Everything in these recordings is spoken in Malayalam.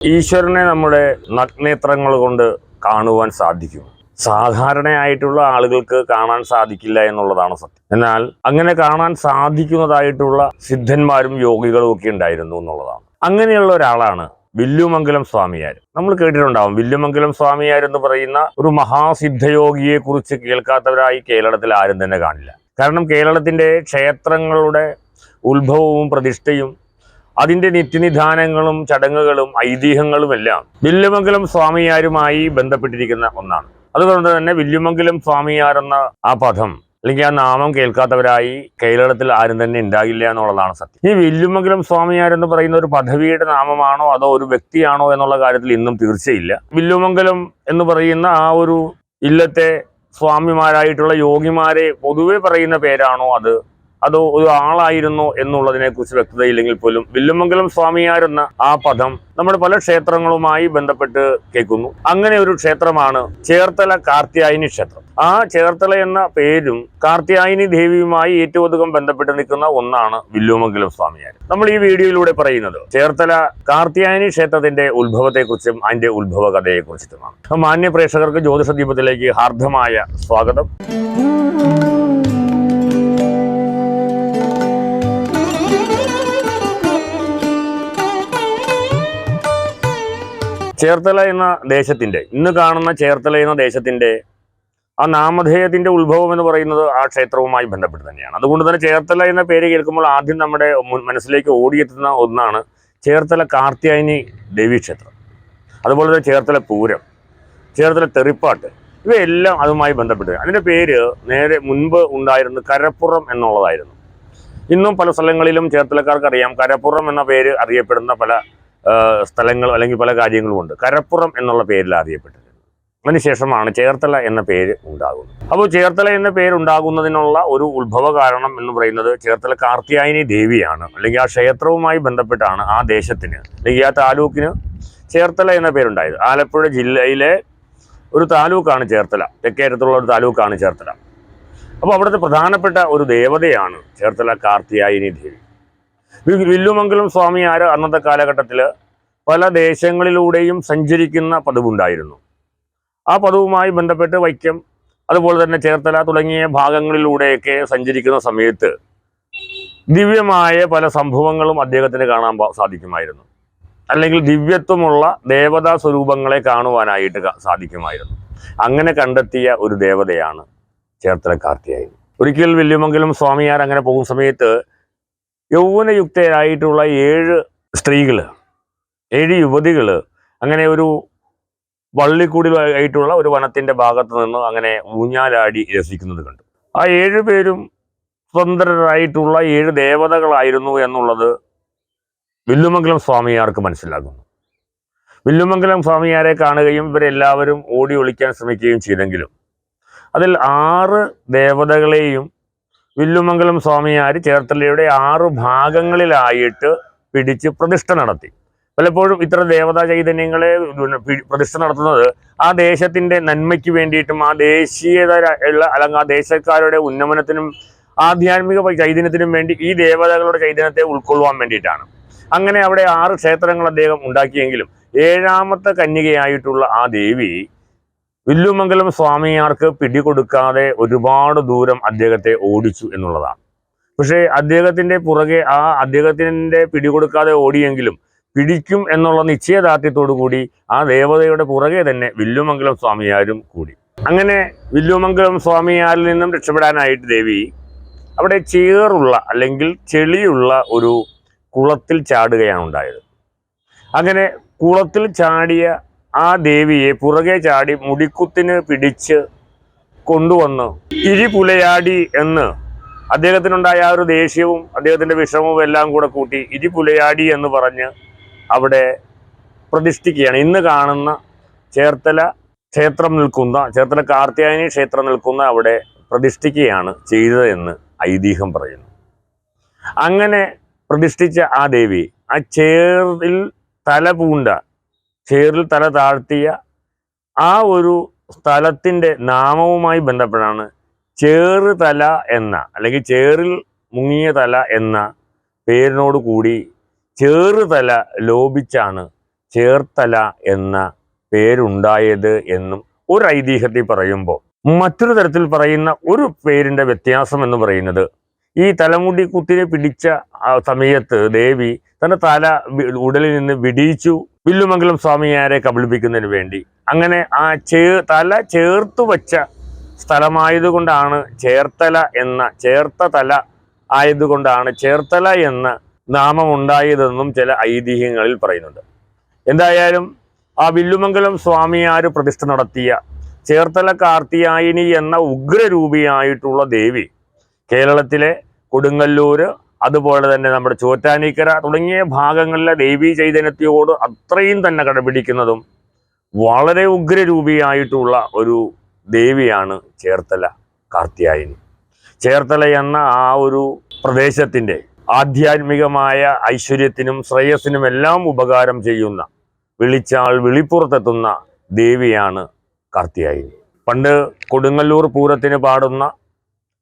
ഈശ്വരനെ നമ്മുടെ നഗ്നേത്രങ്ങൾ കൊണ്ട് കാണുവാൻ സാധിക്കും. സാധാരണയായിട്ടുള്ള ആളുകൾക്ക് കാണാൻ സാധിക്കില്ല എന്നുള്ളതാണ് സത്യം. എന്നാൽ അങ്ങനെ കാണാൻ സാധിക്കുന്നതായിട്ടുള്ള സിദ്ധന്മാരും യോഗികളും ഒക്കെ ഉണ്ടായിരുന്നു എന്നുള്ളതാണ്. അങ്ങനെയുള്ള ഒരാളാണ് വില്ലുമംഗലം സ്വാമിയാർ. നമ്മൾ കേട്ടിട്ടുണ്ടാവും വില്ലുമംഗലം സ്വാമിയാർ എന്ന് പറയുന്ന ഒരു മഹാസിദ്ധയോഗിയെ കുറിച്ച് കേൾക്കാത്തവരായി കേരളത്തിൽ ആരും തന്നെ കാണില്ല. കാരണം കേരളത്തിന്റെ ക്ഷേത്രങ്ങളുടെ ഉത്ഭവവും പ്രതിഷ്ഠയും അതിന്റെ നിത്യനിധാനങ്ങളും ചടങ്ങുകളും ഐതിഹ്യങ്ങളുമെല്ലാം വില്ലുമംഗലം സ്വാമിയാരുമായി ബന്ധപ്പെട്ടിരിക്കുന്ന ഒന്നാണ്. അതുകൊണ്ട് തന്നെ വില്ലുമംഗലം സ്വാമിയാർ എന്ന ആ പദം അല്ലെങ്കിൽ ആ നാമം കേൾക്കാത്തവരായി കേരളത്തിൽ ആരും തന്നെ ഉണ്ടാകില്ല എന്നുള്ളതാണ് സത്യം. ഈ വില്ലുമംഗലം സ്വാമിയാർ എന്ന് പറയുന്ന ഒരു പദവിയുടെ നാമമാണോ അതോ ഒരു വ്യക്തിയാണോ എന്നുള്ള കാര്യത്തിൽ ഇന്നും തീർച്ചയില്ല. വില്ലുമംഗലം എന്ന് പറയുന്ന ആ ഒരു ഇല്ലത്തെ സ്വാമിമാരായിട്ടുള്ള യോഗിമാരെ പൊതുവെ പറയുന്ന പേരാണോ അത്? അതോ ഒരു ആളായിരുന്നോ എന്നുള്ളതിനെ കുറിച്ച് വ്യക്തതയില്ലെങ്കിൽ പോലും വില്ലുമംഗലം സ്വാമിയാരെന്ന ആ പദം നമ്മുടെ പല ക്ഷേത്രങ്ങളുമായി ബന്ധപ്പെട്ട് കേൾക്കുന്നു. അങ്ങനെ ഒരു ക്ഷേത്രമാണ് ചേർത്തല കാർത്യായനി ക്ഷേത്രം. ആ ചേർത്തല എന്ന പേരും കാർത്യായനി ദേവിയുമായി ഏറ്റവും അധികം ബന്ധപ്പെട്ട് നിൽക്കുന്ന ഒന്നാണ് വില്ലുമംഗലം സ്വാമിയാർ നമ്മൾ ഈ വീഡിയോയിലൂടെ പറയുന്നത് ചേർത്തല കാർത്യായനി ക്ഷേത്രത്തിന്റെ ഉത്ഭവത്തെക്കുറിച്ചും അതിന്റെ ഉത്ഭവ കഥയെക്കുറിച്ചിട്ടുമാണ് മാന്യ പ്രേക്ഷകർക്ക് ജ്യോതിഷ ദീപത്തിലേക്ക് ഹാർദമായ സ്വാഗതം. ചേർത്തല എന്ന ദേശത്തിന്റെ ഇന്ന് കാണുന്ന ചേർത്തല എന്ന ദേശത്തിന്റെ ആ നാമധേയത്തിന്റെ ഉത്ഭവം എന്ന് പറയുന്നത് ആ ക്ഷേത്രവുമായി ബന്ധപ്പെട്ട് തന്നെയാണ്. അതുകൊണ്ട് തന്നെ ചേർത്തല എന്ന പേര് കേൾക്കുമ്പോൾ ആദ്യം നമ്മുടെ മനസ്സിലേക്ക് ഓടിയെത്തുന്ന ഒന്നാണ് ചേർത്തല കാർത്യായനി ദേവീക്ഷേത്രം അതുപോലെ തന്നെ ചേർത്തല പൂരം ചേർത്തല തെറിപ്പാട്ട് ഇവയെല്ലാം അതുമായി ബന്ധപ്പെട്ട്. അതിന്റെ പേര് നേരെ മുൻപ് ഉണ്ടായിരുന്നു കരപ്പുറം എന്നുള്ളതായിരുന്നു. ഇന്നും പല സ്ഥലങ്ങളിലും ചേർത്തലക്കാർക്ക് അറിയാം. കരപ്പുറം എന്ന പേര് അറിയപ്പെടുന്ന പല സ്ഥലങ്ങൾ അല്ലെങ്കിൽ പല കാര്യങ്ങളുമുണ്ട് കരപ്പുറം എന്നുള്ള പേരിൽ അറിയപ്പെട്ടിരുന്നു അതിനുശേഷമാണ് ചേർത്തല എന്ന പേര് ഉണ്ടാകുന്നത്. അപ്പോൾ ചേർത്തല എന്ന പേര് ഉണ്ടാകുന്നതിനുള്ള ഒരു ഉത്ഭവ കാരണം എന്ന് പറയുന്നത് ചേർത്തല കാർത്തിയായനി ദേവിയാണ്. അല്ലെങ്കിൽ ആ ക്ഷേത്രവുമായി ബന്ധപ്പെട്ടാണ് ആ ദേശത്തിന് അല്ലെങ്കിൽ ആ താലൂക്കിന് ചേർത്തല എന്ന പേരുണ്ടായത്. ആലപ്പുഴ ജില്ലയിലെ ഒരു താലൂക്കാണ് ചേർത്തല. തെക്കേറ്റത്തുള്ള ഒരു താലൂക്കാണ് ചേർത്തല. അപ്പോൾ അവിടുത്തെ പ്രധാനപ്പെട്ട ഒരു ദേവതയാണ് ചേർത്തല കാർത്തിയായനി ദേവി. വില്ലുമംഗലം സ്വാമിയാർ അന്നത്തെ കാലഘട്ടത്തിൽ പല ദേശങ്ങളിലൂടെയും സഞ്ചരിക്കുന്ന പതിവുണ്ടായിരുന്നു. ആ പതിവുമായി ബന്ധപ്പെട്ട് വൈക്കം അതുപോലെ തന്നെ ചേർത്തല തുടങ്ങിയ ഭാഗങ്ങളിലൂടെയൊക്കെ സഞ്ചരിക്കുന്ന സമയത്ത് ദിവ്യമായ പല സംഭവങ്ങളും അദ്ദേഹത്തിന് കാണാൻ സാധിക്കുമായിരുന്നു. അല്ലെങ്കിൽ ദിവ്യത്വമുള്ള ദേവതാ സ്വരൂപങ്ങളെ കാണുവാനായിട്ട് സാധിക്കുമായിരുന്നു. അങ്ങനെ കണ്ടെത്തിയ ഒരു ദേവതയാണ് ചേർത്തല കാർത്തിയായി ഒരിക്കൽ വില്ലുമംഗലം സ്വാമിയാർ അങ്ങനെ പോകുന്ന സമയത്ത് യൗവനയുക്തരായിട്ടുള്ള ഏഴ് സ്ത്രീകൾ ഏഴ് യുവതികൾ അങ്ങനെ ഒരു വള്ളിക്കൂടിലായിട്ടുള്ള ഒരു വനത്തിന്റെ ഭാഗത്ത് നിന്ന് അങ്ങനെ ഊഞ്ഞാലാടി രസിക്കുന്നത് കണ്ടു. ആ ഏഴ് പേരും സ്വതന്ത്രരായിട്ടുള്ള ഏഴ് ദേവതകളായിരുന്നു എന്നുള്ളത് വില്ലുമംഗലം സ്വാമിയാർക്ക് മനസ്സിലാകുന്നു. വില്ലുമംഗലം സ്വാമിയാരെ കാണുകയും ഇവരെല്ലാവരും ഓടി ഒളിക്കാൻ ശ്രമിക്കുകയും ചെയ്തെങ്കിലും അതിൽ ആറ് ദേവതകളെയും വില്ലുമംഗലം സ്വാമിയാർ ചേർത്തലയുടെ ആറു ഭാഗങ്ങളിലായിട്ട് പിടിച്ച് പ്രതിഷ്ഠ നടത്തി. പലപ്പോഴും ഇത്ര ദേവതാ ചൈതന്യങ്ങളെ പ്രതിഷ്ഠ നടത്തുന്നത് ആ ദേശത്തിന്റെ നന്മയ്ക്ക് വേണ്ടിയിട്ടും ആ ദേശീയത ഉള്ള അല്ലെങ്കിൽ ആ ദേശക്കാരുടെ ഉന്നമനത്തിനും ആധ്യാത്മിക ചൈതന്യത്തിനും വേണ്ടി ഈ ദേവതകളുടെ ചൈതന്യത്തെ ഉൾക്കൊള്ളുവാൻ വേണ്ടിയിട്ടാണ്. അങ്ങനെ അവിടെ ആറ് ക്ഷേത്രങ്ങൾ അദ്ദേഹം ഉണ്ടാക്കിയെങ്കിലും ഏഴാമത്തെ കന്യകയായിട്ടുള്ള ആ ദേവി വില്ലുമംഗലം സ്വാമിയാർക്ക് പിടികൊടുക്കാതെ ഒരുപാട് ദൂരം അദ്ദേഹത്തെ ഓടിച്ചു എന്നുള്ളതാണ്. പക്ഷേ അദ്ദേഹത്തിന്റെ പുറകെ ആ അദ്ദേഹത്തിന്റെ പിടികൊടുക്കാതെ ഓടിയെങ്കിലും പിടിക്കും എന്നുള്ള നിശ്ചയദാർഢ്യത്തോടു കൂടി ആ ദേവതയുടെ പുറകെ തന്നെ വില്ലുമംഗലം സ്വാമിയാരും കൂടി. അങ്ങനെ വില്ലുമംഗലം സ്വാമിയാരിൽ നിന്നും രക്ഷപ്പെടാനായിട്ട് ദേവി അവിടെ ചേറുള്ള അല്ലെങ്കിൽ ചെളിയുള്ള ഒരു കുളത്തിൽ ചാടുകയാണ് ഉണ്ടായത്. അങ്ങനെ കുളത്തിൽ ചാടിയ ആ ദേവിയെ പുറകെ ചാടി മുടിക്കുത്തിന് പിടിച്ച് കൊണ്ടുവന്ന് ഇരിപുലയാടി എന്ന് അദ്ദേഹത്തിനുണ്ടായ ആ ഒരു ദേഷ്യവും അദ്ദേഹത്തിന്റെ വിഷമവും എല്ലാം കൂടെ കൂട്ടി ഇരിപുലയാടി എന്ന് പറഞ്ഞ് അവിടെ പ്രതിഷ്ഠിക്കുകയാണ്. ഇന്ന് കാണുന്ന ചേർത്തല ക്ഷേത്രം നിൽക്കുന്ന ചേർത്തല കാർത്യായനി ക്ഷേത്രം നിൽക്കുന്ന അവിടെ പ്രതിഷ്ഠിക്കുകയാണ് ചെയ്തതെന്ന് ഐതിഹ്യം പറയുന്നു. അങ്ങനെ പ്രതിഷ്ഠിച്ച ആ ദേവി ആ ചേറിൽ തല പൂണ്ട ചേറിൽ തല താഴ്ത്തിയ ആ ഒരു സ്ഥലത്തിന്റെ നാമവുമായി ബന്ധപ്പെട്ടാണ് ചേറ് തല എന്ന അല്ലെങ്കിൽ ചേറിൽ മുങ്ങിയ തല എന്ന പേരിനോട് കൂടി ചേറ് തല ലോപിച്ചാണ് ചേർത്തല എന്ന പേരുണ്ടായത് എന്നും ഒരു ഐതിഹ്യത്തിൽ പറയുമ്പോൾ. മറ്റൊരു തരത്തിൽ പറയുന്ന ഒരു പേരിന്റെ വ്യത്യാസം എന്ന് പറയുന്നത് ഈ തലമുടി കുത്തിനെ പിടിച്ച സമയത്ത് ദേവി തന്റെ തല ഉടലിൽ നിന്ന് വിടിയിച്ചു. വില്ലുമംഗലം സ്വാമിയാരെ കബളിപ്പിക്കുന്നതിന് വേണ്ടി. അങ്ങനെ ആ ചേ തല ചേർത്തു വച്ച സ്ഥലമായതുകൊണ്ടാണ് ചേർത്തല എന്ന ചേർത്ത തല ആയതുകൊണ്ടാണ് ചേർത്തല എന്ന നാമം ഉണ്ടായതെന്നും ചില ഐതിഹ്യങ്ങളിൽ പറയുന്നുണ്ട്. എന്തായാലും ആ വില്ലുമംഗലം സ്വാമിയാർ പ്രതിഷ്ഠ നടത്തിയ ചേർത്തല കാർത്തിയായിനി എന്ന ഉഗ്രരൂപിയായിട്ടുള്ള ദേവി കേരളത്തിലെ കൊടുങ്ങല്ലൂര് അതുപോലെ തന്നെ നമ്മുടെ ചോറ്റാനിക്കര തുടങ്ങിയ ഭാഗങ്ങളിലെ ദേവീ ചൈതന്യത്തെയോട് അത്രയും തന്നെ കടപിടിക്കുന്നതും വളരെ ഉഗ്രരൂപിയായിട്ടുള്ള ഒരു ദേവിയാണ് ചേർത്തല കാർത്തിയായനി ചേർത്തല എന്ന ആ ഒരു പ്രദേശത്തിന്റെ ആധ്യാത്മികമായ ഐശ്വര്യത്തിനും ശ്രേയസ്സിനും എല്ലാം ഉപകാരം ചെയ്യുന്ന വിളിച്ചാൽ വിളിപ്പുറത്തെത്തുന്ന ദേവിയാണ് കാർത്തിയായനി പണ്ട് കൊടുങ്ങല്ലൂർ പൂരത്തിന് പാടുന്ന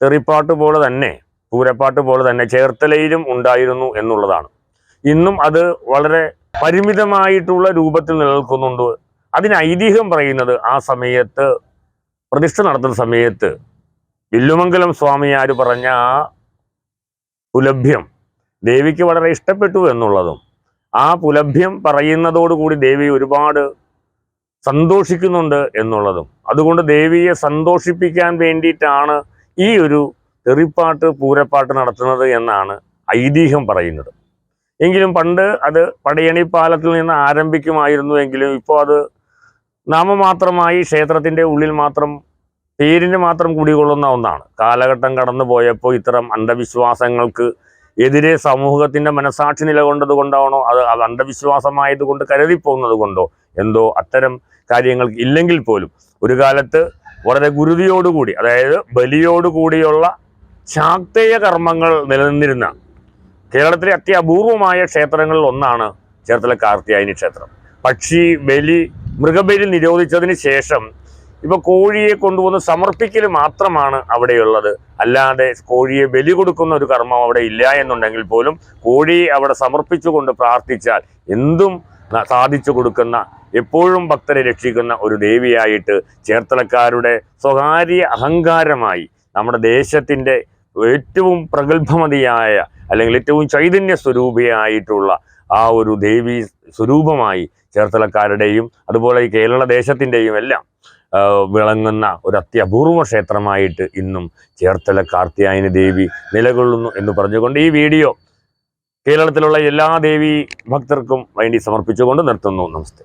തെറിപ്പാട്ട് പോലെ തന്നെ പൂരപ്പാട്ട് പോലെ തന്നെ ചേർത്തലയിലും ഉണ്ടായിരുന്നു എന്നുള്ളതാണ്. ഇന്നും അത് വളരെ പരിമിതമായിട്ടുള്ള രൂപത്തിൽ നിലനിൽക്കുന്നുണ്ട്. അതിന് ഐതിഹ്യം പറയുന്നത് ആ സമയത്ത് പ്രതിഷ്ഠ നടത്തുന്ന സമയത്ത് വില്ലുമംഗലം സ്വാമിയാർ പറഞ്ഞ ആ പുലഭ്യം ദേവിക്ക് വളരെ ഇഷ്ടപ്പെട്ടു എന്നുള്ളതും ആ പുലഭ്യം പറയുന്നതോടുകൂടി ദേവി ഒരുപാട് സന്തോഷിക്കുന്നുണ്ട് എന്നുള്ളതും. അതുകൊണ്ട് ദേവിയെ സന്തോഷിപ്പിക്കാൻ വേണ്ടിയിട്ടാണ് ഈ ഒരു തെറിപ്പാട്ട് പൂരപ്പാട്ട് നടത്തുന്നത് എന്നാണ് ഐതിഹ്യം പറയുന്നത്. എങ്കിലും പണ്ട് അത് പടയണി പാലത്തിൽ നിന്ന് ആരംഭിക്കുമായിരുന്നു എങ്കിലും ഇപ്പോൾ അത് നാമമാത്രമായി ക്ഷേത്രത്തിന്റെ ഉള്ളിൽ മാത്രം പേരിന് മാത്രം കുടികൊള്ളുന്ന ഒന്നാണ്. കാലഘട്ടം കടന്നു പോയപ്പോൾ ഇത്തരം അന്ധവിശ്വാസങ്ങൾക്ക് എതിരെ സമൂഹത്തിന്റെ മനസാക്ഷി നിലകൊണ്ടത് കൊണ്ടാണോ അത് അത് അന്ധവിശ്വാസമായത് കൊണ്ട് കരുതിപ്പോകുന്നത് കൊണ്ടോ എന്തോ അത്തരം കാര്യങ്ങൾക്ക് ഇല്ലെങ്കിൽ പോലും. ഒരു കാലത്ത് വളരെ ഗുരുതിയോടുകൂടി അതായത് ബലിയോടുകൂടിയുള്ള ശാക്തേയ കർമ്മങ്ങൾ നിലനിന്നിരുന്ന കേരളത്തിലെ അത്യപൂർവമായ ക്ഷേത്രങ്ങളിൽ ഒന്നാണ് ചേർത്തല കാർത്തിയായനി ക്ഷേത്രം. പക്ഷി ബലി മൃഗബലി നിരോധിച്ചതിന് ശേഷം ഇപ്പൊ കോഴിയെ കൊണ്ടുവന്ന് സമർപ്പിക്കൽ മാത്രമാണ് അവിടെയുള്ളത്. അല്ലാതെ കോഴിയെ ബലി കൊടുക്കുന്ന ഒരു കർമ്മം അവിടെ ഇല്ല എന്നുണ്ടെങ്കിൽ പോലും കോഴിയെ അവിടെ സമർപ്പിച്ചുകൊണ്ട് പ്രാർത്ഥിച്ചാൽ എന്തും സാധിച്ചു കൊടുക്കുന്ന എപ്പോഴും ഭക്തരെ രക്ഷിക്കുന്ന ഒരു ദേവിയായിട്ട് ചേർത്തലക്കാരുടെ സ്വകാര്യ അഹങ്കാരമായി നമ്മുടെ ദേശത്തിന്റെ ഏറ്റവും പ്രഗത്ഭമതിയായ അല്ലെങ്കിൽ ഏറ്റവും ചൈതന്യ സ്വരൂപിയായിട്ടുള്ള ആ ഒരു ദേവി സ്വരൂപമായി ചേർത്തലക്കാരുടെയും അതുപോലെ ഈ കേരള ദേശത്തിന്റെയും എല്ലാം വിളങ്ങുന്ന ഒരു അത്യപൂർവ ക്ഷേത്രമായിട്ട് ഇന്നും ചേർത്തല കാർത്തിയായനി ദേവി നിലകൊള്ളുന്നു എന്ന് പറഞ്ഞുകൊണ്ട് ഈ വീഡിയോ കേരളത്തിലുള്ള എല്ലാ ദേവി ഭക്തർക്കും വേണ്ടി സമർപ്പിച്ചുകൊണ്ട് നിർത്തുന്നു. നമസ്തേ.